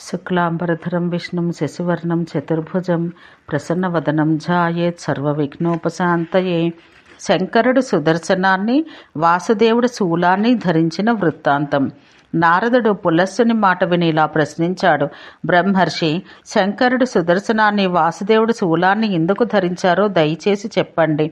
శుక్లాంబరధరం విష్ణుం శశివర్ణం చతుర్భుజం ప్రసన్నవదనం ఝాయేత్ సర్వవిఘ్నోపశాంతయే. శంకరుడు సుదర్శనాన్ని వాసుదేవుడు శూలాన్ని ధరించిన వృత్తాంతం. నారదుడు పులస్సుని మాట విని ఇలా ప్రశ్నించాడు. బ్రహ్మర్షి శంకరుడు సుదర్శనాన్ని వాసుదేవుడు శూలాన్ని ఎందుకు ధరించారో దయచేసి చెప్పండి.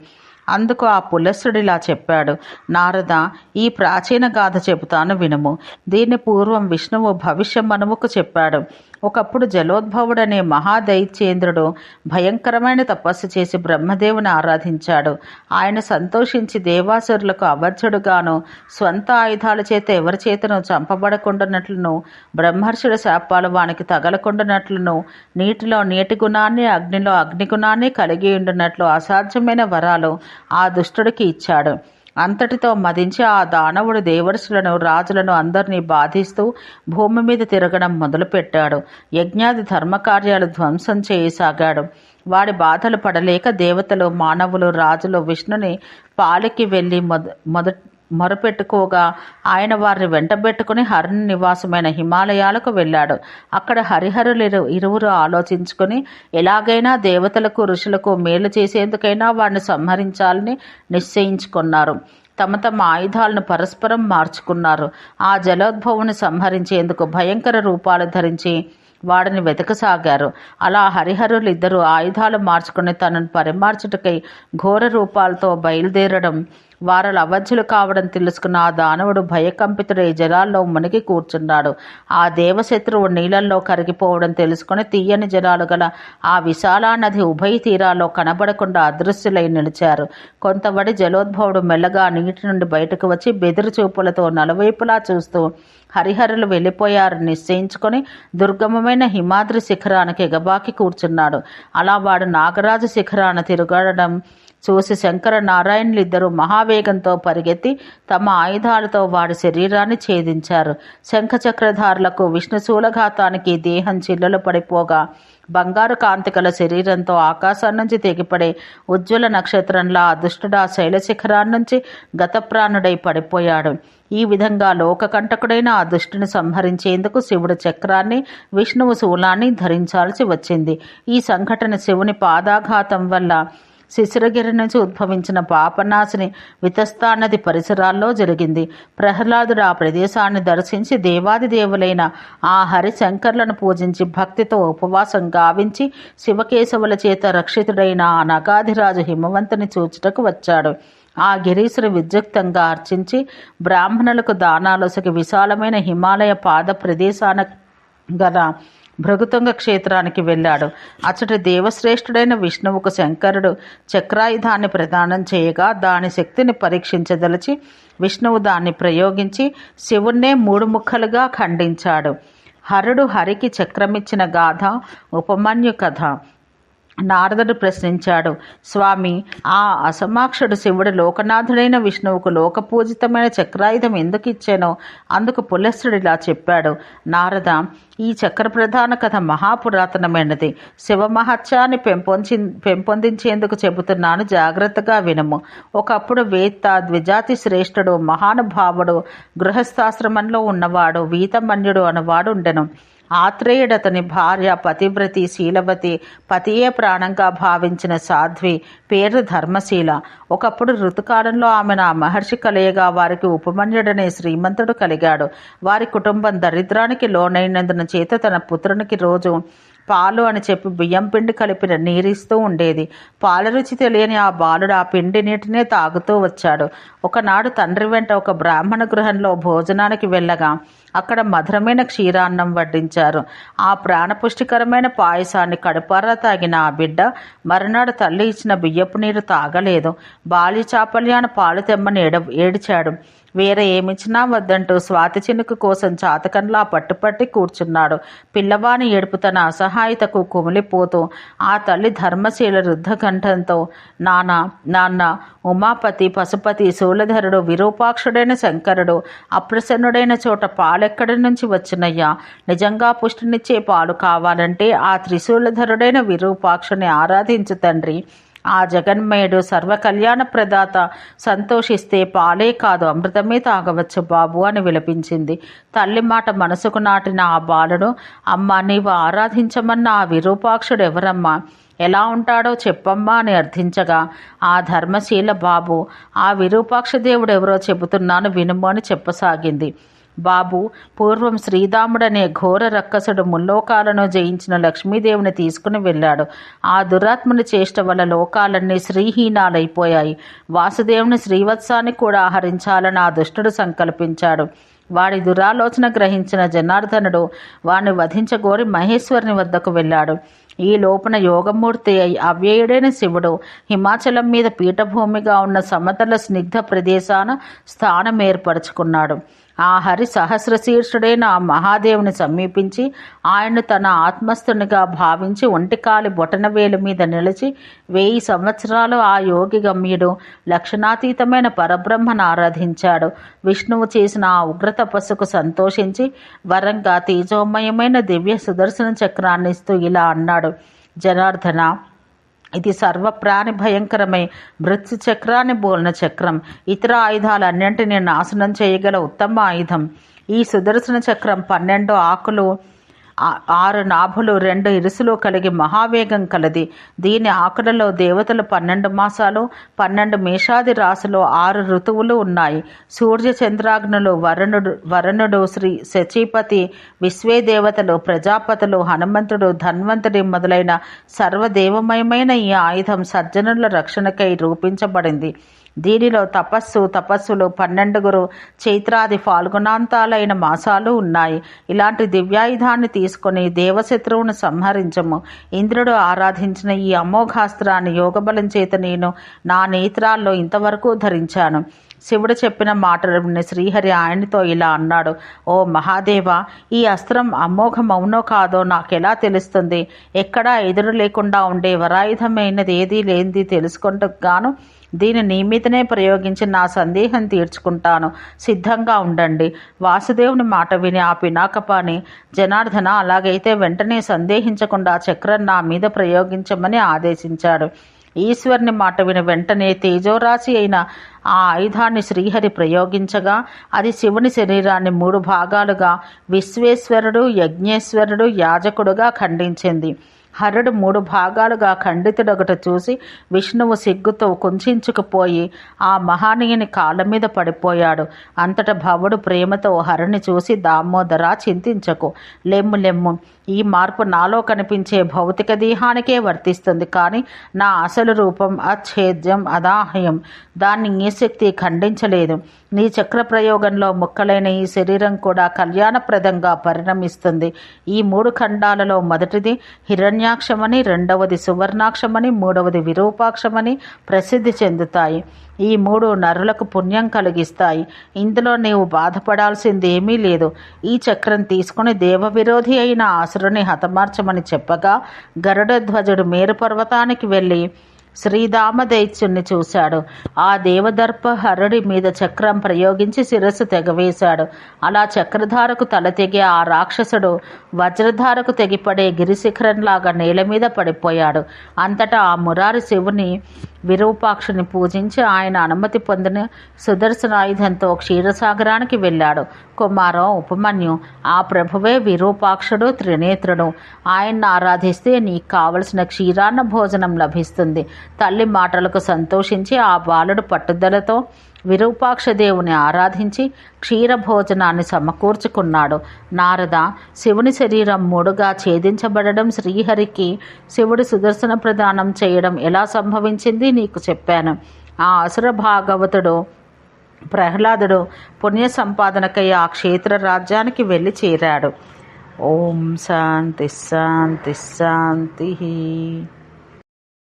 అందుకు ఆ పులస్సుడిలా చెప్పాడు నారద ఈ ప్రాచీన గాథ చెబుతాను వినుము. దీన్ని పూర్వం విష్ణువు భవిష్య మనముకు చెప్పాడు. ఒకప్పుడు జలోద్భవుడనే మహాదైత్యేంద్రుడు భయంకరమైన తపస్సు చేసి బ్రహ్మదేవుని ఆరాధించాడు. ఆయన సంతోషించి దేవాసురులకు అవర్జుడుగాను స్వంత ఆయుధాల చేత ఎవరి చేతను చంపబడకుండానట్లును బ్రహ్మర్షుడి శాపాలు వానికి తగలకుండానట్లును నీటిలో నీటి గుణాన్ని అగ్నిలో అగ్ని గుణాన్ని కలిగి ఉండినట్లు అసాధ్యమైన వరాలు ఆ దుష్టుడికి ఇచ్చాడు. అంతటితో మదించి ఆ దానవుడు దేవర్షులను రాజులను అందరినీ బాధిస్తూ భూమి మీద తిరగడం మొదలుపెట్టాడు. యజ్ఞాది ధర్మకార్యాలు ధ్వంసం చేయసాగాడు. వాడి బాధలు పడలేక దేవతలు మానవులు రాజులు విష్ణుని పాలికి వెళ్ళి మొద మొద మొరపెట్టుకోగా ఆయన వారిని వెంటబెట్టుకుని హరిని నివాసమైన హిమాలయాలకు వెళ్ళాడు. అక్కడ హరిహరులు ఇరు- ఇరువురు ఆలోచించుకుని ఎలాగైనా దేవతలకు ఋషులకు మేలు చేసేందుకైనా వారిని సంహరించాలని నిశ్చయించుకున్నారు. తమ తమ ఆయుధాలను పరస్పరం మార్చుకున్నారు. ఆ జలోద్భవుని సంహరించేందుకు భయంకర రూపాలు ధరించి వాడిని వెతకసాగారు. అలా హరిహరులు ఇద్దరు ఆయుధాలు మార్చుకుని తనను పరిమార్చుటకై ఘోర రూపాలతో బయలుదేరడం వారలు అవధ్యులు కావడం తెలుసుకున్న ఆ దానవుడు భయకంపితుడై జలాల్లో మునిగి కూర్చున్నాడు. ఆ దేవశత్రువు నీళ్ళల్లో కరిగిపోవడం తెలుసుకుని తీయని జలాలు గల ఆ విశాలా నది ఉభయ తీరాల్లో కనబడకుండా అదృశ్యులై నిలిచారు. కొంతవడి జలోద్భవుడు మెల్లగా నీటి నుండి బయటకు వచ్చి బెదిరి చూపులతో నలువైపులా చూస్తూ హరిహరులు వెళ్ళిపోయారని నిశ్చయించుకొని దుర్గమమైన హిమాద్రి శిఖరానికి ఎగబాకి కూర్చున్నాడు. అలా వాడు నాగరాజు శిఖరాన తిరగడం చూసి శంకర నారాయణులు మహావేగంతో పరిగెత్తి తమ ఆయుధాలతో వాడి శరీరాన్ని ఛేదించారు. శంఖచక్రధారులకు విష్ణు శూలఘాతానికి దేహం చిల్లలు పడిపోగా బంగారు కాంతికల శరీరంతో ఆకాశం నుంచి తెగిపడే ఉజ్వల నక్షత్రంలా దుష్టుడా దుష్టుడు శైలశిఖరాన్ని నుంచి గతప్రాణుడై పడిపోయాడు. ఈ విధంగా లోకకంటకుడైన ఆ దుష్టుని సంహరించేందుకు శివుడు చక్రాన్ని విష్ణువు శూలాన్ని ధరించాల్సి వచ్చింది. ఈ సంఘటన శివుని పాదాఘాతం వల్ల శిశిరగిరి నుంచి ఉద్భవించిన పాపనాశిని వితస్తా నది పరిసరాల్లో జరిగింది. ప్రహ్లాదుడు ఆ ప్రదేశాన్ని దర్శించి దేవాది దేవులైన ఆ హరిశంకర్లను పూజించి భక్తితో ఉపవాసం గావించి శివకేశవుల చేత రక్షితుడైన ఆ నగాధిరాజు హిమవంతుని చూచుటకు వచ్చాడు. ఆ గిరీశుని విద్యుక్తంగా అర్చించి బ్రాహ్మణులకు దానాలొసకి విశాలమైన హిమాలయ పాద ప్రదేశాన గల భృగుతుంగ క్షేత్రానికి వెళ్ళాడు. అచ్చటి దేవశ్రేష్ఠుడైన విష్ణువుకు శంకరుడు చక్రాయుధాన్ని ప్రదానం చేయగా దాని శక్తిని పరీక్షించదలిచి విష్ణువు దాన్ని ప్రయోగించి శివుణ్ణే మూడు ముక్కలుగా ఖండించాడు. హరుడు హరికి చక్రమిచ్చిన గాథ ఉపమన్యు కథ. నారదుడు ప్రశ్నించాడు స్వామి ఆ అసమాక్షుడు శివుడు లోకనాథుడైన విష్ణువుకు లోకపూజితమైన చక్రాయుధం ఎందుకు ఇచ్చానో అందుకు పులస్సుడు ఇలా చెప్పాడు నారద ఈ చక్ర ప్రధాన కథ మహాపురాతనమైనది. శివ మహత్యాన్ని పెంపొంచి పెంపొందించేందుకు చెబుతున్నాను జాగ్రత్తగా వినము. ఒకప్పుడు వేత్త ద్విజాతి శ్రేష్ఠుడు మహానుభావుడు గృహస్థాశ్రమంలో ఉన్నవాడు వీతమన్యుడు అనవాడు ఉండెను. ఆత్రేయుడతని భార్య పతివ్రతి శీలవతి పతియే ప్రాణంగా భావించిన సాధ్వి పేరు ధర్మశీల. ఒకప్పుడు ఋతుకాలంలో ఆమెను ఆ మహర్షి కలియగా వారికి ఉపమన్యుడనే శ్రీమంతుడు కలిగాడు. వారి కుటుంబం దరిద్రానికి లోనైనందున చేత తన పుత్రునికి రోజు పాలు అని చెప్పి బియ్యం పిండి కలిపిన నీరిస్తూ ఉండేది. పాల రుచి తెలియని ఆ బాలుడు ఆ పిండి నీటినే తాగుతూ వచ్చాడు. ఒకనాడు తండ్రి వెంట ఒక బ్రాహ్మణ గృహంలో భోజనానికి వెళ్ళగా అక్కడ మధురమైన క్షీరాన్నం వడ్డించారు. ఆ ప్రాణపుష్టికరమైన పాయసాన్ని కడుపారా తాగిన ఆ బిడ్డ మరునాడు తల్లి ఇచ్చిన బియ్యపు నీరు తాగలేదు. బాలి చాపల్యాన పాలు తెమ్మని ఏడ ఏడిచాడు. వేరే ఏమిచ్చినా వద్దంటూ స్వాతి చినుకు కోసం చాతకంలా పట్టుపట్టి కూర్చున్నాడు. పిల్లవాని ఏడుపు తన అసహాయతకు కుమిలిపోతూ ఆ తల్లి ధర్మశీల రుద్ధకంఠంతో నాన్న నాన్న ఉమాపతి పశుపతి శూలధరుడు విరూపాక్షుడైన శంకరుడు అప్రసన్నుడైన చోట పాలెక్కడి నుంచి వచ్చినయ్యా? నిజంగా పుష్టినిచ్చే పాలు కావాలంటే ఆ త్రిశూలధరుడైన విరూపాక్షుని ఆరాధించు తండ్రి. ఆ జగన్మయుడు సర్వకళ్యాణ ప్రదాత. సంతోషిస్తే పాలే కాదు అమృతమే తాగవచ్చు బాబు అని విలపించింది. తల్లి మాట మనసుకు నాటిన ఆ బాలుడు అమ్మ నీవు ఆరాధించమన్న ఆ విరూపాక్షుడు ఎవరమ్మా? ఎలా ఉంటాడో చెప్పమ్మా అని అర్థించగా ఆ ధర్మశీల బాబు ఆ విరూపాక్ష దేవుడు ఎవరో చెబుతున్నాను వినుము అని చెప్పసాగింది. బాబు పూర్వం శ్రీరాముడనే ఘోర రక్కసుడు ముల్లోకాలను జయించిన లక్ష్మీదేవిని తీసుకుని వెళ్ళాడు. ఆ దురాత్ముని చేష్ట వల్ల లోకాలన్నీ శ్రీహీనాలైపోయాయి. వాసుదేవుని శ్రీవత్సాన్ని కూడా ఆహరించాలని ఆ దుష్టుడు సంకల్పించాడు. వాడి దురాలోచన గ్రహించిన జనార్దనుడు వాడిని వధించగోరి మహేశ్వరుని వద్దకు వెళ్ళాడు. ఈ లోపున యోగమూర్తి అయి అవ్యయుడైన శివుడు హిమాచలం మీద పీఠభూమిగా ఉన్న సమతల స్నిగ్ధ ప్రదేశాన స్థానం ఏర్పరచుకున్నాడు ఆ హరి సహస్రశీర్షుడైన ఆ మహాదేవుని సమీపించి ఆయన్ను తన ఆత్మస్థునిగా భావించి ఒంటికాలి బొటనవేలు మీద నిలిచి వెయ్యి సంవత్సరాలు ఆ యోగి గమ్యుడు లక్షణాతీతమైన పరబ్రహ్మను ఆరాధించాడు. విష్ణువు చేసిన ఆ ఉగ్ర తపస్సుకు సంతోషించి వరంగా తేజోమయమైన దివ్య సుదర్శన చక్రాన్ని ఇస్తూ ఇలా అన్నాడు. జనార్దన ఇది సర్వప్రాణి భయంకరమై. మృత్యు చక్రాన్ని బోలిన చక్రం. ఇతర ఆయుధాలన్నింటినీ నాశనం చేయగల ఉత్తమ ఆయుధం. ఈ సుదర్శన చక్రం పన్నెండు ఆకులు ఆరు నాభులు రెండు ఇరుసులు కలిగి మహావేగం కలది. దీని ఆకులలో దేవతలు పన్నెండు మాసాలు పన్నెండు మేషాది రాశులు ఆరు ఋతువులు ఉన్నాయి. సూర్య చంద్రాగ్నులు వరుణుడు వరుణుడు శ్రీ శచీపతి విశ్వే దేవతలు ప్రజాపతులు హనుమంతుడు ధన్వంతుడి మొదలైన సర్వదేవమయమైన ఈ ఆయుధం సజ్జనుల రక్షణకై రూపించబడింది. దీనిలో తపస్సు తపస్సులు పన్నెండుగురు చైత్రాది ఫాల్గుణాంతాలైన మాసాలు ఉన్నాయి. ఇలాంటి దివ్యాయుధాన్ని తీసుకొని దేవశత్రువును సంహరించము. ఇంద్రుడు ఆరాధించిన ఈ అమోఘాస్త్రాన్ని యోగబలం చేత నేను నా నేత్రాల్లో ఇంతవరకు ధరించాను. శివుడు చెప్పిన మాటలు శ్రీహరి ఆయనతో ఇలా అన్నాడు. ఓ మహాదేవ ఈ అస్త్రం అమోఘమవునో కాదో నాకెలా తెలుస్తుంది? ఎక్కడా ఎదురు లేకుండా ఉండే వరాయుధమైనది ఏదీ లేనిది తెలుసుకుంటూ గాను దీని నీ మీదనే ప్రయోగించి నా సందేహం తీర్చుకుంటాను. సిద్ధంగా ఉండండి. వాసుదేవుని మాట విని ఆ పినాకపాని జనార్దన అలాగైతే వెంటనే సందేహించకుండా చక్రం నా మీద ప్రయోగించమని ఆదేశించాడు. ఈశ్వరుని మాట విని వెంటనే తేజోరాశి అయిన ఆ ఆయుధాన్ని శ్రీహరి ప్రయోగించగా అది శివుని శరీరాన్ని మూడు భాగాలుగా విశ్వేశ్వరుడు యజ్ఞేశ్వరుడు యాజకుడుగా ఖండించింది. హరుడు మూడు భాగాలుగా ఖండితుడొకటి చూసి విష్ణువు సిగ్గుతో కుంచుకుపోయి ఆ మహానీయుని కాళ్ళ మీద పడిపోయాడు. అంతట భవుడు ప్రేమతో హరుని చూసి దామోదర చింతించకు. లెమ్ము లెమ్ము. ఈ మార్పు నాలో కనిపించే భౌతిక దేహానికే వర్తిస్తుంది. కానీ నా అసలు రూపం అచ్ఛేద్యం అదాహ్యం. దాన్ని ఈ శక్తి ఖండించలేదు. నీ చక్ర ప్రయోగంలో ముక్కలైన ఈ శరీరం కూడా కళ్యాణప్రదంగా పరిణమిస్తుంది. ఈ మూడు ఖండాలలో మొదటిది హిరణ్యాక్షమని రెండవది సువర్ణాక్షమని మూడవది విరూపాక్షమని ప్రసిద్ధి చెందుతాయి. ఈ మూడు నరులకు పుణ్యం కలిగిస్తాయి. ఇందులో నీవు బాధపడాల్సింది ఏమీ లేదు. ఈ చక్రం తీసుకుని దేవ విరోధి అయిన ఆసురుని హతమార్చమని చెప్పగా గరుడధ్వజుడు మేరు పర్వతానికి వెళ్ళి శ్రీదామదైత్యుణ్ణి చూశాడు. ఆ దేవదర్ప హరుడి మీద చక్రం ప్రయోగించి శిరస్సు తెగవేశాడు. అలా చక్రధారకు తల తెగి ఆ రాక్షసుడు వజ్రధారకు తెగిపడే గిరిశిఖరంలాగా నేల మీద పడిపోయాడు. అంతటా ఆ మురారి శివుని విరూపాక్షుని పూజించి ఆయన అనుమతి పొందిన సుదర్శన ఆయుధంతో క్షీరసాగరానికి వెళ్ళాడు. కుమారం ఉపమన్యు ఆ ప్రభువే విరూపాక్షుడు త్రినేత్రుడు. ఆయన్ని ఆరాధిస్తే నీకు కావలసిన క్షీరాన్న భోజనం లభిస్తుంది. తల్లి మాటలకు సంతోషించి ఆ బాలుడు పట్టుదలతో విరూపాక్షదేవుని ఆరాధించి క్షీరభోజనాన్ని సమకూర్చుకున్నాడు. నారద శివుని శరీరం మూడుగా ఛేదించబడడం శ్రీహరికి శివుడు సుదర్శన ప్రదానం చేయడం ఎలా సంభవించింది నీకు చెప్పాను. ఆ అసుర భాగవతుడు ప్రహ్లాదుడు పుణ్య సంపాదనకై ఆ క్షేత్ర రాజ్యానికి వెళ్ళి చేరాడు. ఓం శాంతి శాంతి శాంతి.